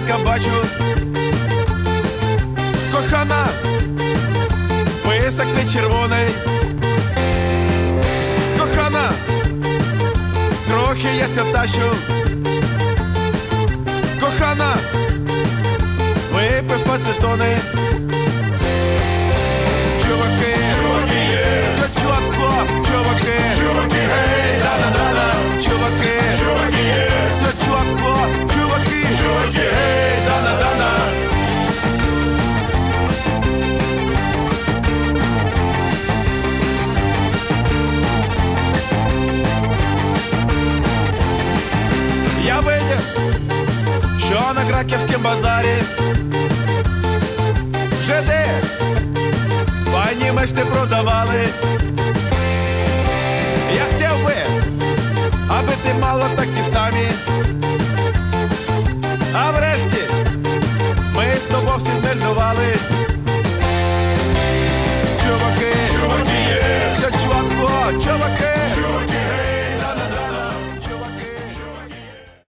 злека бачу. Кохана, писак не червоний. Кохана, трохи я ся тащу. Я що на краківському базарі вже пані мечти продавали. Я хотів би, аби ти мала такі